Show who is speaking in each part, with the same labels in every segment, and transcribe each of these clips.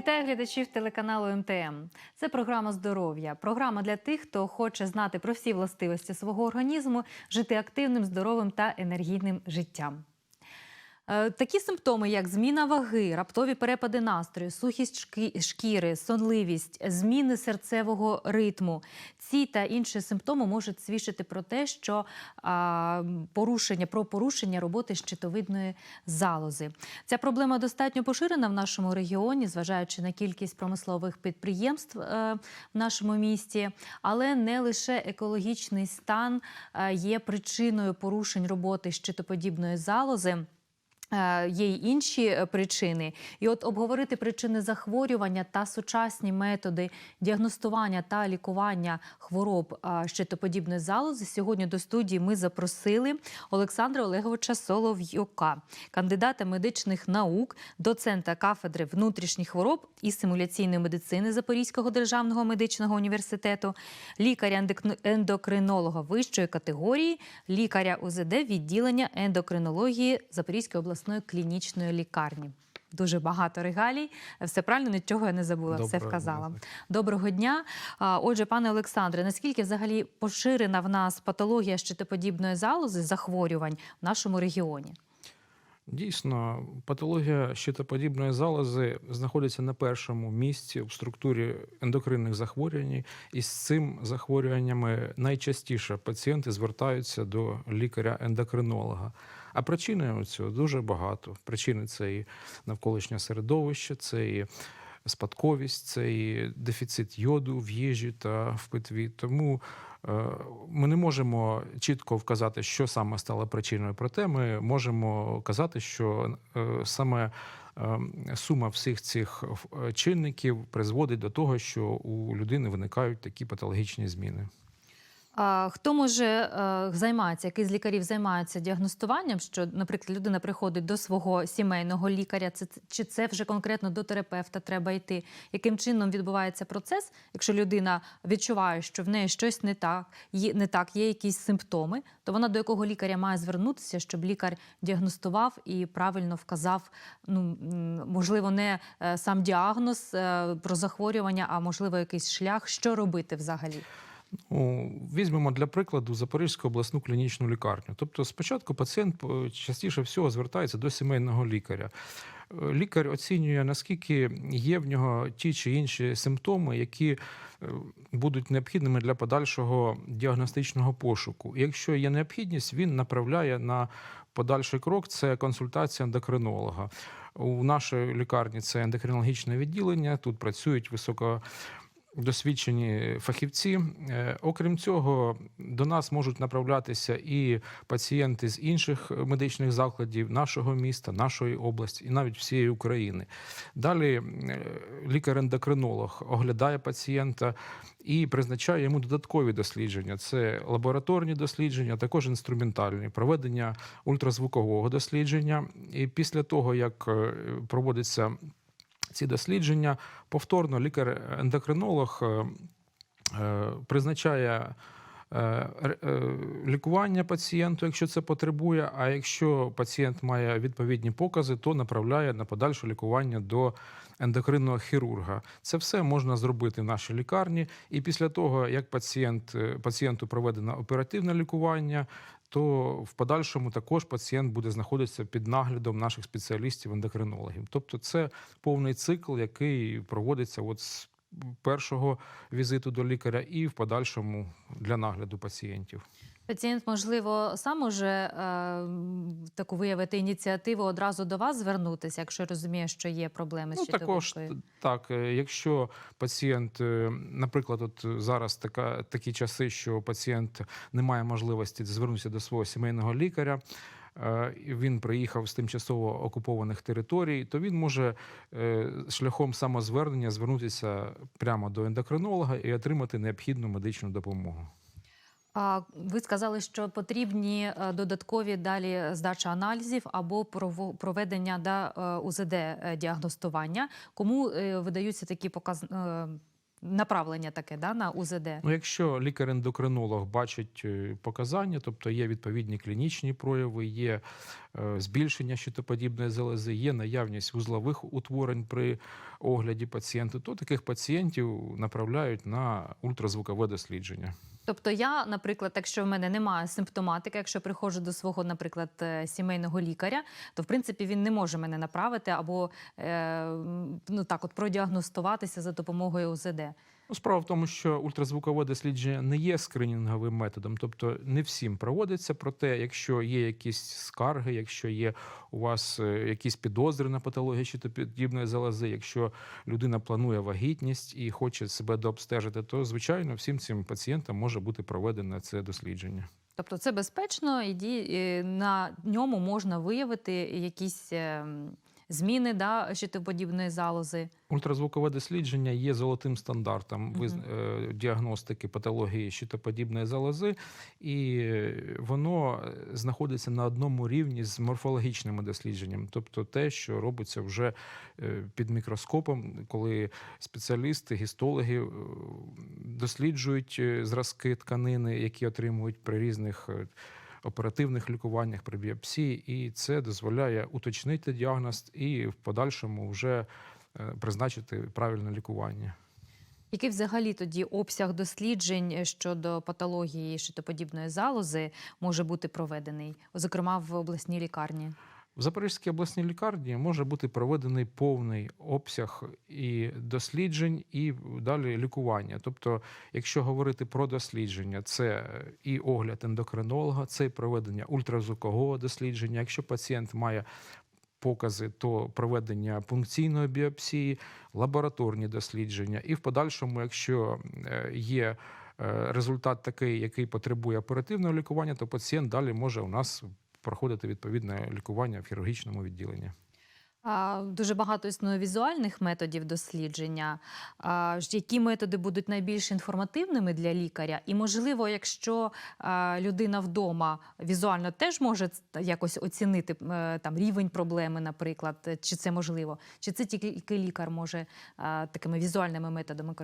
Speaker 1: Вітаю глядачів телеканалу МТМ. Це програма здоров'я. Програма для тих, хто хоче знати про всі властивості свого організму, жити активним, здоровим та енергійним життям. Е, Такі симптоми, як зміна ваги, раптові перепади настрою, сухість шкіри, сонливість, зміни серцевого ритму. Ці та інші симптоми можуть свідчити про те, що порушення про порушення роботи щитовидної залози. Ця проблема достатньо поширена в нашому регіоні, зважаючи на кількість промислових підприємств е, в нашому місті, але не лише екологічний стан е, є причиною порушень роботи щитоподібної залози. Е, Є й інші е, причини, і от обговорити причини захворювання та сучасні методи діагностування та лікування хвороб е, щитоподібної залози. Сьогодні до студії ми запросили Олександра Олеговича Солов'юка, кандидата медичних наук, доцента кафедри внутрішніх хвороб і симуляційної медицини Запорізького державного медичного університету, лікаря-ендокринолога вищої категорії, лікаря УЗД відділення ендокринології Запорізької обласної клінічної лікарні. Дуже багато регалій. Все правильно, нічого я не забула, все вказала.
Speaker 2: дня.
Speaker 1: Доброго дня. Отже, пане Олександре, наскільки взагалі поширена в нас патологія щитоподібної залози захворювань в нашому регіоні?
Speaker 2: Дійсно, патологія щитоподібної залози знаходиться на першому місці в структурі ендокринних захворювань, і з цим захворюваннями найчастіше пацієнти звертаються до лікаря-ендокринолога. А причини цього дуже багато. Причини це і навколишнє середовище, це і спадковість, це і дефіцит йоду в їжі та в питві. Тому е, ми не можемо чітко вказати, що саме стало причиною. Проте ми можемо казати, що е, саме е, сума всіх цих чинників призводить до того, що у людини виникають такі патологічні зміни.
Speaker 1: Хто може е, займатися, який з лікарів займається діагностуванням? Що, наприклад, людина приходить до свого сімейного лікаря, це чи це вже конкретно до терапевта треба йти? Яким чином відбувається процес? Якщо людина відчуває, що в неї щось не так, не так, є якісь симптоми, то вона до якого лікаря має звернутися, щоб лікар діагностував і правильно вказав, ну можливо, не е, сам діагноз е, про захворювання, а можливо, якийсь шлях, що робити взагалі.
Speaker 2: Візьмемо для прикладу Запорізьку обласну клінічну лікарню. Тобто, спочатку пацієнт е, частіше всього звертається до сімейного лікаря. Е, Лікар оцінює, наскільки є в нього ті чи інші симптоми, які е, будуть необхідними для подальшого діагностичного пошуку. Якщо є необхідність, він направляє на подальший крок це консультація ендокринолога. У нашій лікарні це ендокринологічне відділення. Тут працюють високо досвідчені фахівці. Е, Окрім цього, до нас можуть направлятися і пацієнти з інших медичних закладів нашого міста, нашої області і навіть всієї України. Далі е, лікар-ендокринолог оглядає пацієнта і призначає йому додаткові дослідження. Це лабораторні дослідження, також інструментальні, проведення ультразвукового дослідження. І після того, як е, проводиться ці дослідження, повторно лікар-ендокринолог е, е, призначає е, е, лікування пацієнту, якщо це потребує. А якщо пацієнт має відповідні покази, то направляє на подальше лікування до ендокринного хірурга. Це все можна зробити в нашій лікарні. І після того, як пацієнт, пацієнту проведено оперативне лікування, то в подальшому також пацієнт буде знаходитися під наглядом наших спеціалістів-ендокринологів. Тобто, це повний цикл, який проводиться от з першого візиту до лікаря і в подальшому для нагляду пацієнтів.
Speaker 1: Пацієнт, можливо, сам може е, таку виявити ініціативу одразу до вас звернутися, якщо розуміє, що є проблеми
Speaker 2: Ну,
Speaker 1: з
Speaker 2: також так, е, якщо пацієнт, е, наприклад, от зараз така такі часи, що пацієнт не має можливості звернутися до свого сімейного лікаря. е, Він приїхав з тимчасово окупованих територій, то він може шляхом самозвернення звернутися прямо до ендокринолога і отримати необхідну медичну допомогу.
Speaker 1: А ви сказали, що потрібні е, додаткові далі здача аналізів або проведення да, е, УЗД е, діагностування. Кому видаються такі показ... направлення таке да, на УЗД?
Speaker 2: Ну, якщо лікар-ендокринолог бачить показання, тобто є відповідні клінічні прояви, є збільшення щитоподібної залози, є наявність вузлових утворень при огляді пацієнта, то таких пацієнтів направляють на ультразвукове дослідження.
Speaker 1: Тобто я, наприклад, якщо в мене немає симптоматики, якщо приходжу до свого, наприклад, е, сімейного лікаря, то в принципі він не може мене направити або е, ну так, от продіагностуватися за допомогою УЗД.
Speaker 2: Ну, справа в тому, що ультразвукове дослідження не є скринінговим методом, тобто не всім проводиться. Проте, якщо є якісь скарги, якщо є у вас е, якісь підозри на патологію щитоподібної залози, якщо людина планує вагітність і хоче себе дообстежити, то звичайно всім цим пацієнтам може бути проведено це дослідження.
Speaker 1: Тобто це безпечно, і на ньому можна виявити якісь е, м, зміни да, щитоподібної залози.
Speaker 2: Ультразвукове дослідження є золотим стандартом
Speaker 1: Мгм.
Speaker 2: виз- е, діагностики патології щитоподібної залози, і воно е, знаходиться на одному рівні з морфологічними дослідженнями, тобто те, що робиться вже е, під мікроскопом, коли спеціалісти, гістологи досліджують зразки тканини, які отримують при різних. Е, Оперативних лікуваннях при біопсії, і це дозволяє уточнити діагноз і в подальшому вже е, призначити правильне лікування.
Speaker 1: Який взагалі тоді обсяг досліджень щодо патології щитоподібної залози може бути проведений, зокрема в обласній лікарні?
Speaker 2: В Запорізькій обласній лікарні може бути проведений повний обсяг і досліджень, і далі лікування. Тобто, якщо говорити про дослідження, це і огляд ендокринолога, це і проведення ультразвукового дослідження. Якщо пацієнт має покази, то проведення пункційної біопсії, лабораторні дослідження, і в подальшому, якщо е, є е, результат такий, який потребує оперативного лікування, то пацієнт далі може у нас проходити відповідне лікування в хірургічному відділенні.
Speaker 1: Дуже багато існує візуальних методів дослідження. Які методи будуть найбільш інформативними для лікаря? І, можливо, якщо людина вдома візуально теж може якось оцінити е, там рівень проблеми, наприклад, е, чи це можливо, чи це тільки лікар може такими візуальними методами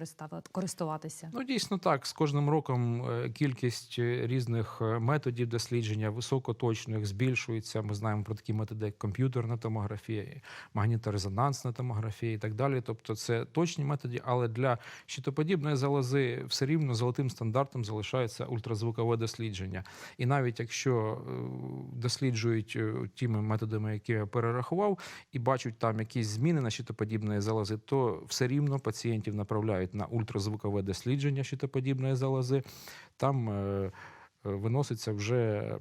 Speaker 1: користуватися?
Speaker 2: Ну, дійсно так. З кожним роком е, кількість різних методів дослідження високоточних збільшується. Ми знаємо про такі методи, як комп'ютерна томографія, магніторезонансна томографія і так далі. Тобто, це точні методи, але для щитоподібної залози все рівно золотим стандартом залишається ультразвукове дослідження. І навіть якщо е, досліджують е, тими методами, які я перерахував, і бачать там якісь зміни на щитоподібної залози, то все рівно пацієнтів направляють на ультразвукове дослідження щитоподібної залози. Там е, виноситься вже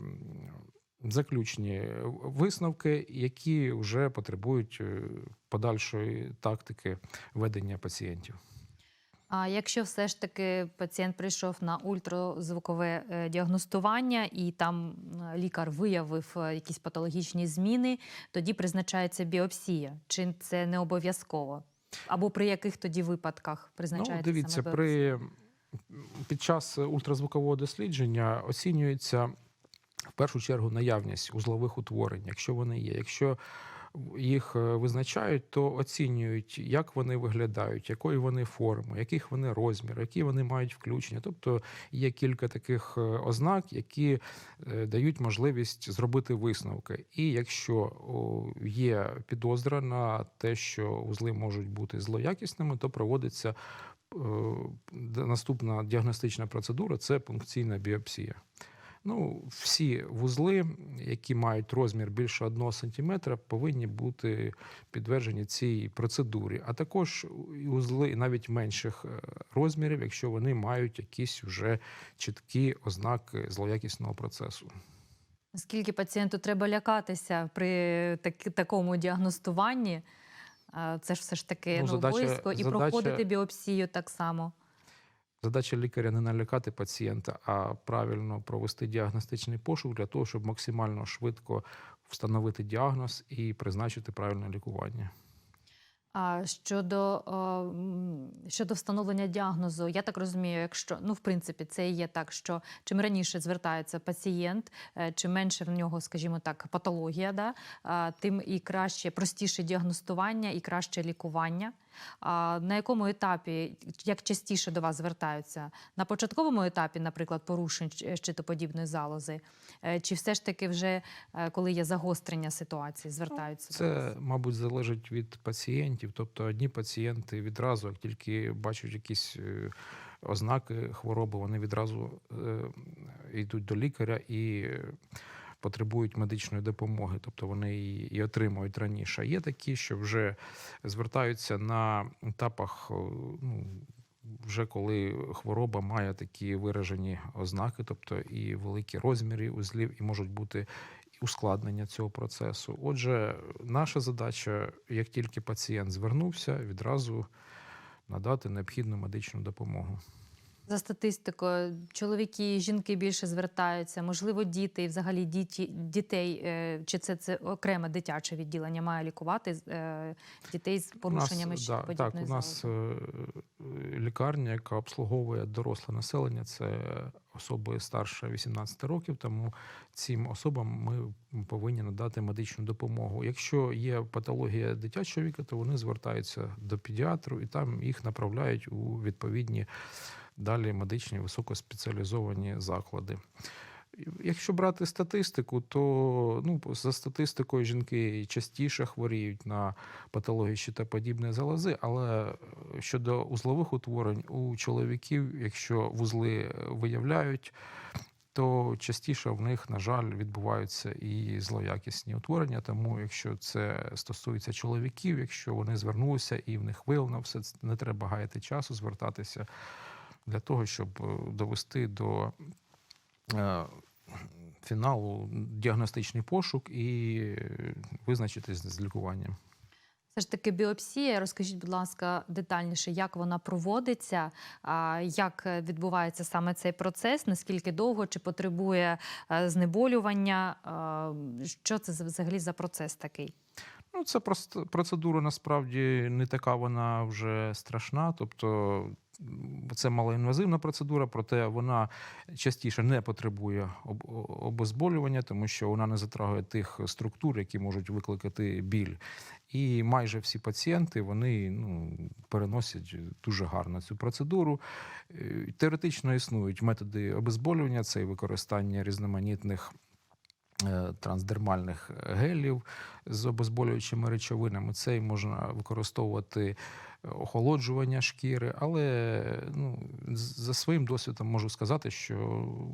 Speaker 2: заключні висновки, які вже потребують е, подальшої тактики ведення пацієнтів.
Speaker 1: А якщо все ж таки пацієнт прийшов на ультразвукове е, діагностування і там е, лікар виявив е, якісь патологічні зміни, тоді призначається біопсія. Чи це не обов'язково? Або при яких тоді випадках
Speaker 2: Ну,
Speaker 1: призначається
Speaker 2: дивіться,
Speaker 1: саме біопсія?
Speaker 2: при під час ультразвукового дослідження оцінюється першу чергу наявність узлових утворень, якщо вони є. Якщо їх е, визначають, то оцінюють, як вони виглядають, якої вони форми, яких вони розміру, які вони мають включення. Тобто є кілька таких е, ознак, які е, дають можливість зробити висновки. І якщо є підозра на те, що узли можуть бути злоякісними, то проводиться наступна діагностична процедура це пункційна біопсія. Ну, всі вузли, які мають розмір більше 1 см, повинні бути підтверджені цій процедурі. А також вузли навіть менших е, розмірів, якщо вони мають якісь вже чіткі ознаки злоякісного процесу.
Speaker 1: Наскільки пацієнту треба лякатися при так, такому діагностуванні? Це ж все ж таки
Speaker 2: Ну,
Speaker 1: ну,
Speaker 2: задача-
Speaker 1: обов'язково і
Speaker 2: задача-
Speaker 1: проходити біопсію так само.
Speaker 2: Задача лікаря не налякати пацієнта, а правильно провести діагностичний пошук для того, щоб максимально швидко встановити діагноз і призначити правильне лікування.
Speaker 1: А щодо, щодо встановлення діагнозу, я так розумію, якщо ну в принципі це і є так, що чим раніше звертається пацієнт, е, чим менше в нього, скажімо так, патологія, да, тим і краще, простіше діагностування і краще лікування. На якому етапі, як частіше до вас звертаються? На початковому етапі, наприклад, порушень щитоподібної залози, Е, чи все ж таки вже е, коли є загострення ситуації, звертаються до вас?
Speaker 2: Це, мабуть, залежить від пацієнтів. Тобто одні пацієнти відразу, як тільки бачать якісь е, ознаки хвороби, вони відразу йдуть до лікаря і потребують медичної допомоги, тобто вони її і отримують раніше. Є такі, що вже звертаються на етапах, ну, вже коли хвороба має такі виражені ознаки, тобто і великі розміри узлів, і можуть бути ускладнення цього процесу. Отже, наша задача, як тільки пацієнт звернувся, відразу надати необхідну медичну допомогу.
Speaker 1: За статистикою, чоловіки, жінки більше звертаються, можливо, діти і взагалі діті, дітей, е, чи це, це окреме дитяче відділення має лікувати е, дітей з порушеннями
Speaker 2: у нас, да,
Speaker 1: щитоподібної
Speaker 2: так, у нас е, лікарня, яка обслуговує доросле населення, це особи старше 18 років, тому цим особам ми повинні надати медичну допомогу. Якщо є патологія дитячого віку, то вони звертаються до педіатру і там їх направляють у відповідні далі медичні високоспеціалізовані заклади. Якщо брати статистику, то ну, за статистикою жінки частіше хворіють на патології щитоподібної залози, але щодо узлових утворень у чоловіків, якщо вузли виявляють, то частіше в них, на жаль, відбуваються і злоякісні утворення. Тому, якщо це стосується чоловіків, якщо вони звернулися і в них виявлено все, не треба гаяти часу, звертатися для того, щоб е, довести до е, фіналу діагностичний пошук і визначитись з лікуванням.
Speaker 1: Все ж таки біопсія. Розкажіть, будь ласка, детальніше, як вона проводиться, як відбувається саме цей процес, наскільки довго, чи потребує е, знеболювання? Що це взагалі за процес такий?
Speaker 2: Ну, це просто процедура насправді не така вона вже страшна. Тобто це малоінвазивна процедура, проте вона частіше не потребує об- обезболювання, тому що вона не затрагує тих структур, які можуть викликати біль. І майже всі пацієнти вони ну, переносять дуже гарно цю процедуру. Е, Теоретично існують методи обезболювання, це і використання різноманітних е, трансдермальних гелів з обезболюючими речовинами. Це можна використовувати охолоджування шкіри, але ну, за своїм досвідом можу сказати, що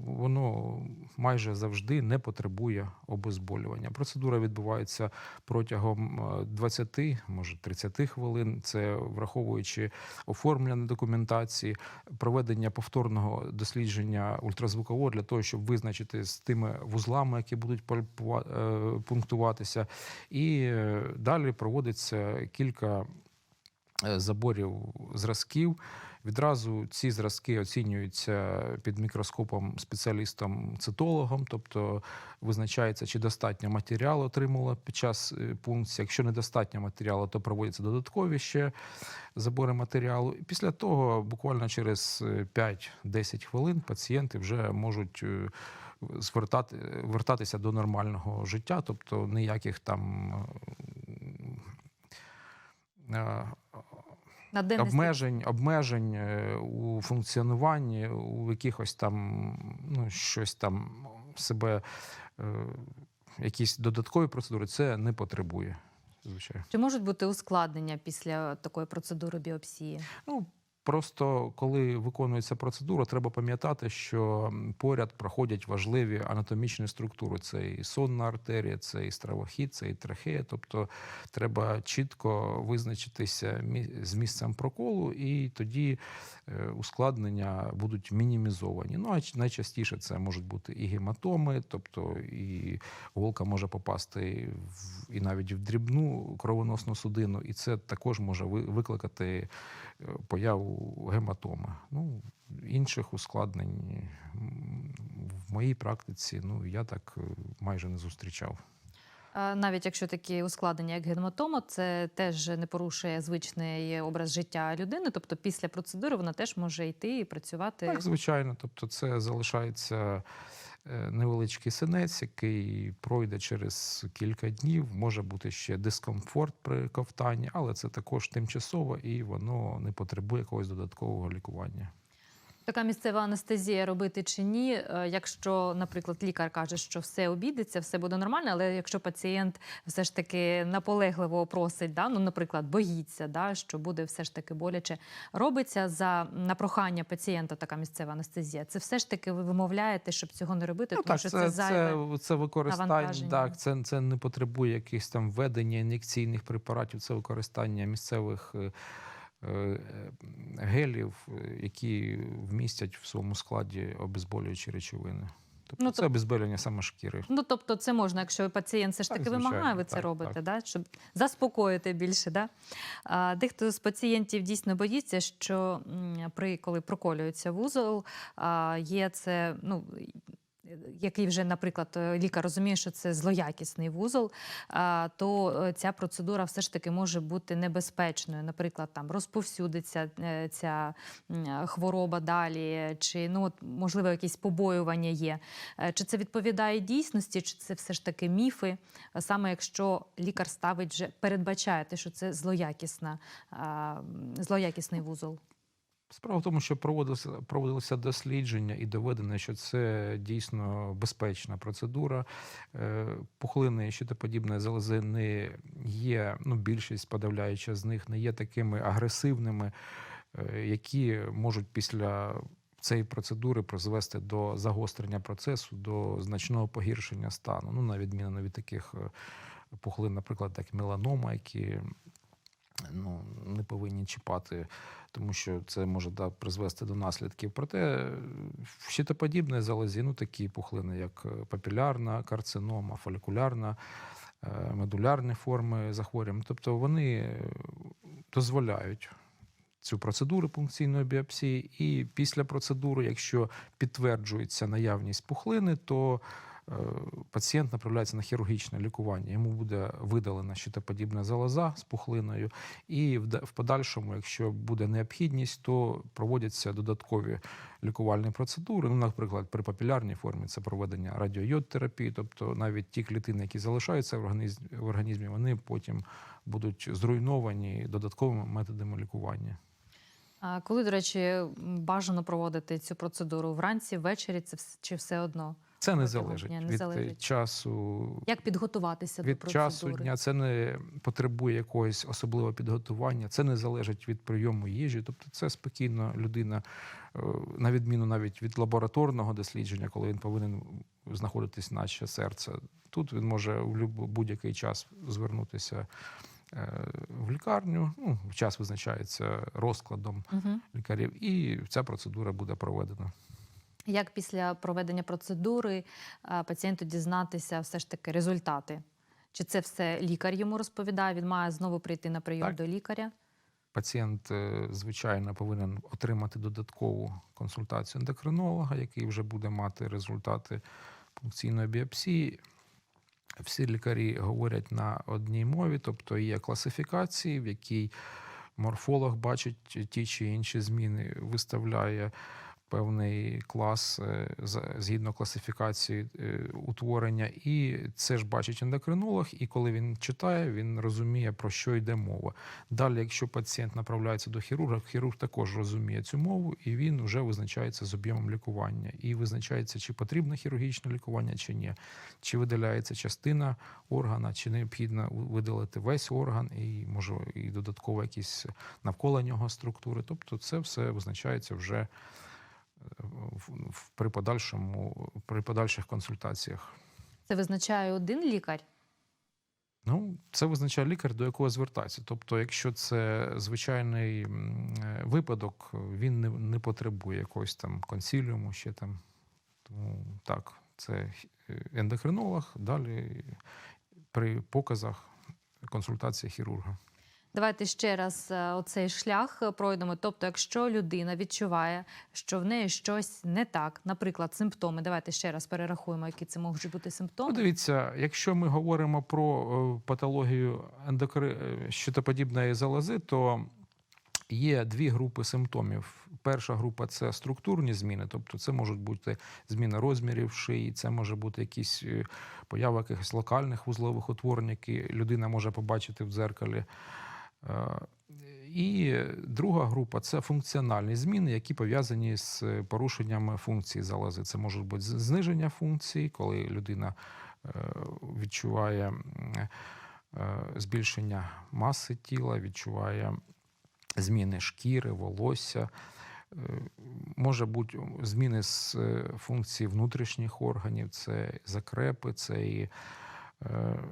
Speaker 2: воно майже завжди не потребує обезболювання. Процедура відбувається протягом е, 20, може 30 хвилин. Це враховуючи оформлення документації, проведення повторного дослідження ультразвукового для того, щоб визначити з тими вузлами, які будуть е, пунктуватися. І е, далі проводиться кілька е, заборів зразків. Відразу ці зразки оцінюються під мікроскопом спеціалістом-цитологом, тобто визначається, чи достатньо матеріалу отримало під час е, пункції. Якщо недостатньо матеріалу, то проводяться додаткові ще забори матеріалу. Після того, буквально через е, 5-10 хвилин, пацієнти вже можуть е, звертати, вертатися до нормального життя, тобто ніяких там е, е,
Speaker 1: На денний
Speaker 2: обмежень, обмежень е, у функціонуванні, у якихось там ну, щось там себе, е, якісь додаткові процедури, це не потребує. Звичайно.
Speaker 1: Чи можуть бути ускладнення після такої процедури біопсії?
Speaker 2: Ну, просто коли виконується процедура, треба пам'ятати, що поряд проходять важливі анатомічні структури. Це і сонна артерія, це і стравохід, це і трахея. Тобто треба чітко визначитися з місцем проколу, і тоді е, ускладнення будуть мінімізовані. Ну а найчастіше це можуть бути і гематоми, тобто і голка може попасти в і навіть в дрібну кровоносну судину, і це також може викликати появу гематоми. Ну, інших ускладнень в моїй практиці ну, я так е, майже не зустрічав.
Speaker 1: Навіть якщо такі ускладнення, як гематома, це теж не порушує звичний образ життя людини. Тобто після процедури вона теж може йти і працювати.
Speaker 2: Так, звичайно. Тобто, це залишається невеличкий синець, який пройде через кілька днів. Може бути ще дискомфорт при ковтанні, але це також тимчасово і воно не потребує якогось додаткового лікування.
Speaker 1: Така місцева анестезія робити чи ні, Е, якщо, наприклад, лікар каже, що все обійдеться, все буде нормально, але якщо пацієнт все ж таки наполегливо просить, да, ну, наприклад, боїться, да, що буде все ж таки боляче, робиться за на прохання пацієнта така місцева анестезія. Це все ж таки ви вимовляєте, щоб цього не робити,
Speaker 2: Ну,
Speaker 1: тому
Speaker 2: так,
Speaker 1: що
Speaker 2: це,
Speaker 1: це, зайве.
Speaker 2: це, використання. Так, це, це не потребує якихось там введення ін'єкційних препаратів, це використання місцевих е, гелів, е, які вмістять в своєму складі обезболюючі речовини. Тобто
Speaker 1: Ну,
Speaker 2: це
Speaker 1: тоб-
Speaker 2: обезболювання саме шкіри.
Speaker 1: Ну, тобто, це можна, якщо пацієнт все ж таки
Speaker 2: звичайно,
Speaker 1: вимагає, ви це
Speaker 2: так,
Speaker 1: робите,
Speaker 2: так.
Speaker 1: Да? щоб заспокоїти більше. Да? А, дехто з пацієнтів дійсно боїться, що при коли проколюється вузол, а, є це. Ну, який вже, наприклад, е, лікар розуміє, що це злоякісний вузол, то е, ця процедура все ж таки може бути небезпечною. Наприклад, там розповсюдиться е, ця хвороба далі, чи ну от можливо якісь побоювання є. Чи це відповідає дійсності, чи це все ж таки міфи? Саме якщо лікар ставить вже передбачає те, що це злоякісна, злоякісний вузол.
Speaker 2: Справа в тому, що проводилося, проводилося дослідження і доведено, що це дійсно безпечна процедура. Е, Пухлини щитоподібної залози не є, ну, більшість подавляюча з них не є такими агресивними, е, які можуть після цієї процедури призвести до загострення процесу, до значного погіршення стану. Ну, на відміну від таких е, пухлин, наприклад, як меланома, які ну, не повинні чіпати, тому що це може да, призвести до наслідків. Проте в щитоподібній залозі, ну такі пухлини, як е, папілярна карцинома, фолікулярна, е, медулярні форми захворювань, тобто вони е, дозволяють. Цю процедуру пункційної біопсії, і після процедури, якщо підтверджується наявність пухлини, то е, пацієнт направляється на хірургічне лікування. Йому буде видалена щитоподібна залоза з пухлиною, і в, подальшому, якщо буде необхідність, то проводяться додаткові лікувальні процедури. Ну, наприклад, при папілярній формі це проведення радіойод-терапії, тобто навіть ті клітини, які залишаються в організмі, в організмі, вони потім будуть зруйновані додатковими методами лікування.
Speaker 1: А коли, до речі, бажано проводити цю процедуру вранці, ввечері, це вс- чи все одно?
Speaker 2: Це не залежить
Speaker 1: дня не
Speaker 2: від е,
Speaker 1: залежить.
Speaker 2: часу.
Speaker 1: Як підготуватися
Speaker 2: Від
Speaker 1: до процедури?
Speaker 2: часу дня це не потребує якогось особливого підготування, це не залежить від прийому їжі. Тобто, це спокійно людина, е, на відміну навіть від лабораторного дослідження, коли він повинен знаходитись наче серце. Тут він може в будь-який час звернутися е, в лікарню. Ну, час визначається розкладом
Speaker 1: Угу.
Speaker 2: лікарів, і ця процедура буде проведена.
Speaker 1: Як після проведення процедури пацієнту дізнатися все ж таки результати? Чи це все лікар йому розповідає? Він має знову прийти на прийом
Speaker 2: Так.
Speaker 1: до лікаря?
Speaker 2: Пацієнт, е, звичайно, повинен отримати додаткову консультацію ендокринолога, який вже буде мати результати пункційної біопсії. Всі лікарі говорять на одній мові, тобто є класифікації, в якій морфолог бачить ті чи інші зміни, виставляє певний клас е, згідно класифікації е, утворення, і це ж бачить ендокринолог, і коли він читає, він розуміє, про що йде мова. Далі, якщо пацієнт направляється до хірурга, хірург також розуміє цю мову, і він вже визначається з об'ємом лікування. І визначається, чи потрібно хірургічне лікування, чи ні, чи видаляється частина органа, чи необхідно видалити весь орган, і може і додатково якісь навколо нього структури. Тобто, це все визначається вже при подальшому при подальших консультаціях.
Speaker 1: Це визначає один лікар?
Speaker 2: Ну, це визначає лікар, до якого звертатися. Тобто, якщо це звичайний е, випадок, він не, не потребує якогось там консіліуму, ще там. Тому так, це е, ендокринолог, далі при показах консультація хірурга.
Speaker 1: Давайте ще раз е, оцей шлях е, пройдемо. Тобто, якщо людина відчуває, що в неї щось не так, наприклад, симптоми, давайте ще раз перерахуємо, які це можуть бути симптоми.
Speaker 2: дивіться, якщо ми говоримо про е, патологію ендокри... щитоподібної залози, то Є дві групи симптомів. Перша група це структурні зміни, тобто це можуть бути зміни розмірів шиї, це може бути якісь поява якихось локальних вузлових утворень, які людина може побачити в дзеркалі. Е, І друга група це функціональні зміни, які пов'язані з порушеннями функції залози. Це можуть бути зниження функції, коли людина е, відчуває е, збільшення маси тіла, відчуває зміни шкіри, волосся. Може бути зміни з функції внутрішніх органів, це закрепи, це і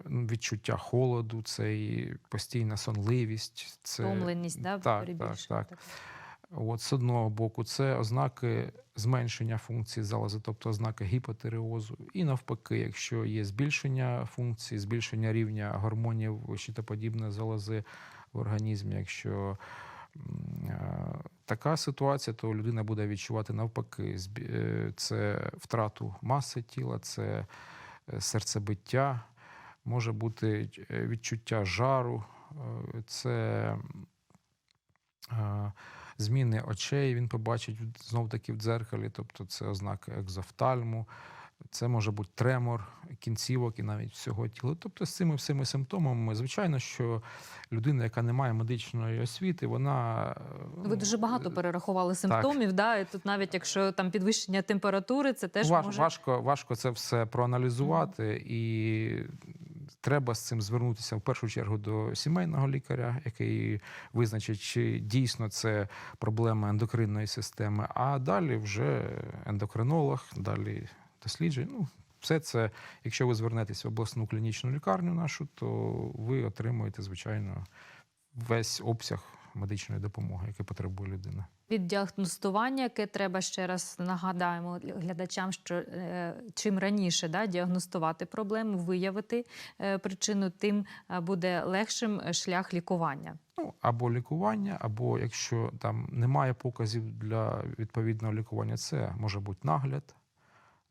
Speaker 2: відчуття холоду, це і постійна сонливість. Це...
Speaker 1: Втомленість, да,
Speaker 2: так, так, так. От, з одного боку, це ознаки зменшення функції залози, тобто ознаки гіпотереозу. І навпаки, якщо є збільшення функції, збільшення рівня гормонів щитоподібної залози в організмі, якщо е, така ситуація, то людина буде відчувати навпаки е, це втрату маси тіла, це е, серцебиття, може бути е, відчуття жару, е, це е, зміни очей він побачить знов таки в дзеркалі, тобто це ознаки екзофтальму, це може бути тремор кінцівок і навіть всього тіла. Тобто з цими всіми симптомами, звичайно, що людина, яка не має медичної освіти, вона
Speaker 1: Ви дуже багато перерахували симптомів, да, і тут навіть якщо там підвищення температури, це теж
Speaker 2: Важ,
Speaker 1: може
Speaker 2: важко, важко це все проаналізувати, і треба з цим звернутися в першу чергу до сімейного лікаря, який визначить, чи дійсно це проблема ендокринної системи. А далі вже ендокринолог, далі дослідження. Ну, все це, якщо ви звернетеся в обласну клінічну лікарню нашу, то ви отримуєте, звичайно, весь обсяг медичної допомоги, який потребує людина.
Speaker 1: Від діагностування, яке треба ще раз нагадаємо глядачам, що е, чим раніше да, діагностувати проблему, виявити е, причину, тим е, буде легшим шлях лікування.
Speaker 2: Ну, або лікування, або якщо там немає показів для відповідного лікування, це може бути нагляд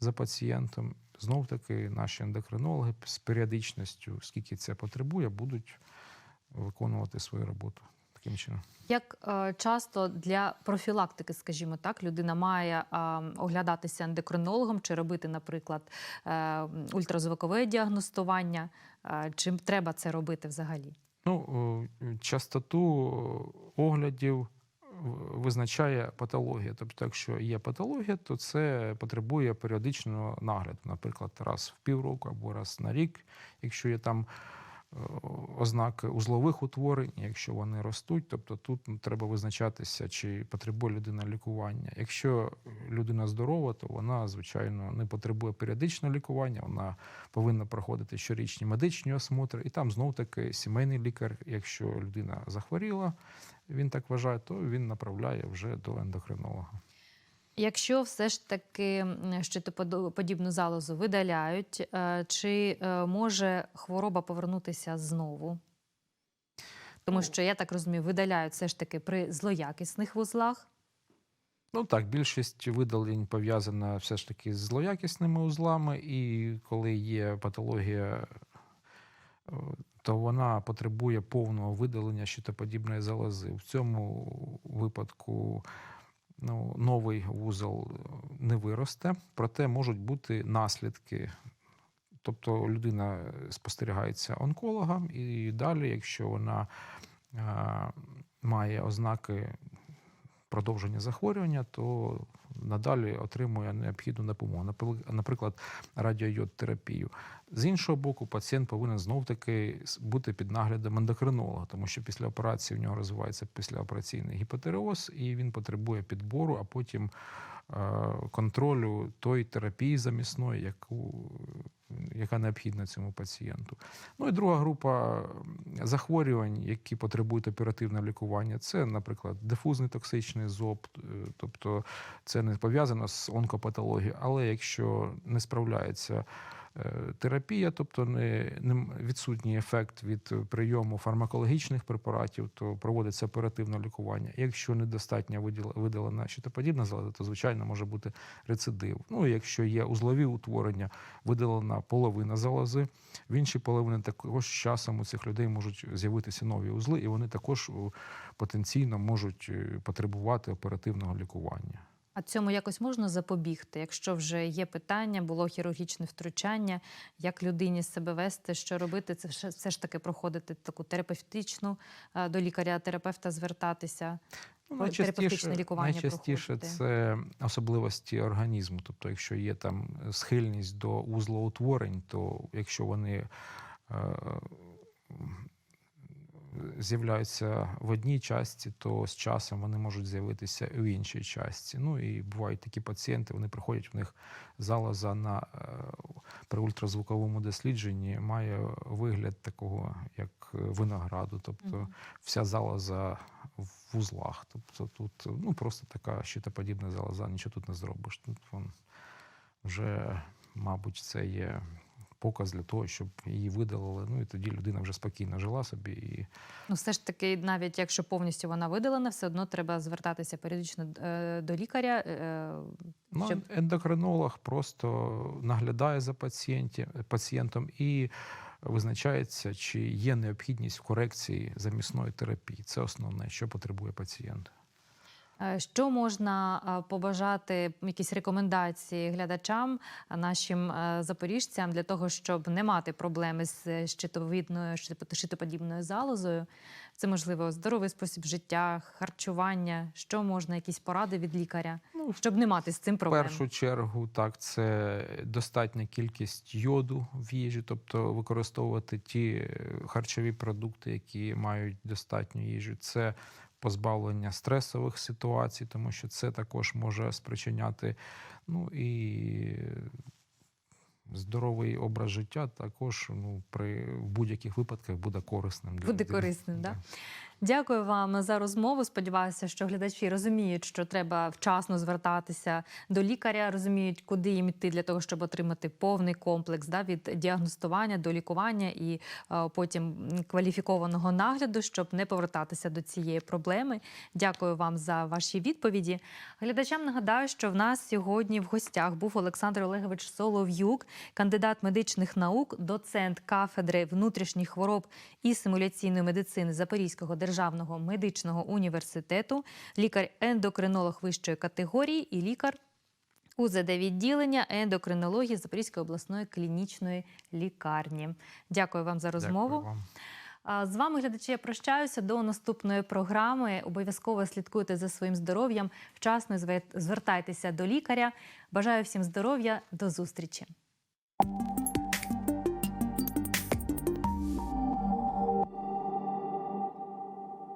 Speaker 2: за пацієнтом. Знов таки наші ендокринологи з періодичністю, скільки це потребує, будуть виконувати свою роботу таким чином.
Speaker 1: Як е, часто для профілактики, скажімо так, людина має е, оглядатися ендокринологом чи робити, наприклад, е, ультразвукове діагностування, е, чи треба це робити взагалі?
Speaker 2: Ну, частоту оглядів визначає патологія. Тобто, якщо є патологія, то це потребує періодичного нагляду, наприклад, раз в півроку або раз на рік, якщо є там ознаки узлових утворень, якщо вони ростуть, тобто тут ну, треба визначатися, чи потребує людина лікування. Якщо людина здорова, то вона, звичайно, не потребує періодичного лікування, вона повинна проходити щорічні медичні осмотри, і там знов таки сімейний лікар, якщо людина захворіла, він так вважає, то він направляє вже до ендокринолога.
Speaker 1: Якщо все ж таки щитоподібну залозу видаляють, е, чи е, може хвороба повернутися знову? Тому
Speaker 2: Ну,
Speaker 1: що я так розумію, видаляють все ж таки при злоякісних вузлах.
Speaker 2: Ну так, більшість видалень пов'язана все ж таки з злоякісними узлами, і коли є патологія, е, то вона потребує повного видалення щитоподібної залози. В цьому випадку ну, новий вузол не виросте, проте можуть бути наслідки. Тобто людина спостерігається онкологом, і далі, якщо вона е, має ознаки продовження захворювання, то надалі отримує необхідну допомогу, напри- наприклад, радіойод-терапію. З іншого боку, пацієнт повинен знов таки бути під наглядом ендокринолога, тому що після операції в нього розвивається післяопераційний гіпотереоз, і він потребує підбору, а потім е, контролю тої терапії замісної, яку, яка необхідна цьому пацієнту. Ну і друга група захворювань, які потребують оперативного лікування, це, наприклад, дифузний токсичний зоб, е, тобто це не пов'язано з онкопатологією, але якщо не справляється терапія, тобто не, не відсутній ефект від прийому фармакологічних препаратів, то проводиться оперативне лікування. Якщо недостатньо видалена щитоподібна залоза, то звичайно може бути рецидив. Ну, якщо є узлові утворення, видалена половина залози, в іншій половині також часом у цих людей можуть з'явитися нові узли, і вони також потенційно можуть е, потребувати оперативного лікування.
Speaker 1: А цьому якось можна запобігти, якщо вже є питання, було хірургічне втручання, як людині себе вести, що робити, це все, ж таки проходити таку терапевтичну е, до лікаря-терапевта звертатися.
Speaker 2: Ну,
Speaker 1: терапевтичне лікування
Speaker 2: найчастіше це особливості організму. Тобто, якщо є там схильність до вузлоутворень, то якщо вони е, з'являються в одній часті, то з часом вони можуть з'явитися в іншій часті. Ну і бувають такі пацієнти, вони приходять, в них залоза на е, при ультразвуковому дослідженні має вигляд такого, як винограду, тобто вся залоза в вузлах. Тобто тут ну, просто така щитоподібна залоза, нічого тут не зробиш. Тут вон вже, мабуть, це є показ для того, щоб її видалили. Ну і тоді людина вже спокійно жила собі. І
Speaker 1: Ну, все ж таки, навіть якщо повністю вона видалена, все одно треба звертатися періодично е, до лікаря. е,
Speaker 2: ну, ендокринолог просто наглядає за пацієнтом і визначається, чи є необхідність в корекції замісної терапії. Це основне, що потребує пацієнт.
Speaker 1: Е, Що можна е, побажати, якісь рекомендації глядачам, е, нашим запоріжцям для того, щоб не мати проблеми з щитовидною щитопо- щитоподібною залозою? Це можливо здоровий спосіб життя, харчування. Що можна, якісь поради від лікаря,
Speaker 2: Ну,
Speaker 1: щоб не мати з цим
Speaker 2: В
Speaker 1: проблем?
Speaker 2: першу чергу, так, це достатня кількість йоду в їжі, тобто використовувати ті харчові продукти, які мають достатню їжу. Це позбавлення стресових ситуацій, тому що це також може спричиняти. Ну і здоровий образ життя також ну, при в будь-яких випадках буде корисним. для
Speaker 1: Буде
Speaker 2: людини.
Speaker 1: корисним, да? Дякую вам за розмову. Сподіваюся, що глядачі розуміють, що треба вчасно звертатися до лікаря, розуміють, куди їм йти для того, щоб отримати повний комплекс да, від діагностування до лікування і е, потім кваліфікованого нагляду, щоб не повертатися до цієї проблеми. Дякую вам за ваші відповіді. Глядачам нагадаю, що в нас сьогодні в гостях був Олександр Олегович Солов'юк, кандидат медичних наук, доцент кафедри внутрішніх хвороб і симуляційної медицини Запорізького державного медичного університету, лікар-ендокринолог вищої категорії і лікар УЗД відділення ендокринології Запорізької обласної клінічної лікарні. Дякую вам за розмову.
Speaker 2: Дякую вам.
Speaker 1: З вами, глядачі, я прощаюся до наступної програми. Обов'язково слідкуйте за своїм здоров'ям. Вчасно звертайтеся до лікаря. Бажаю всім здоров'я. До зустрічі.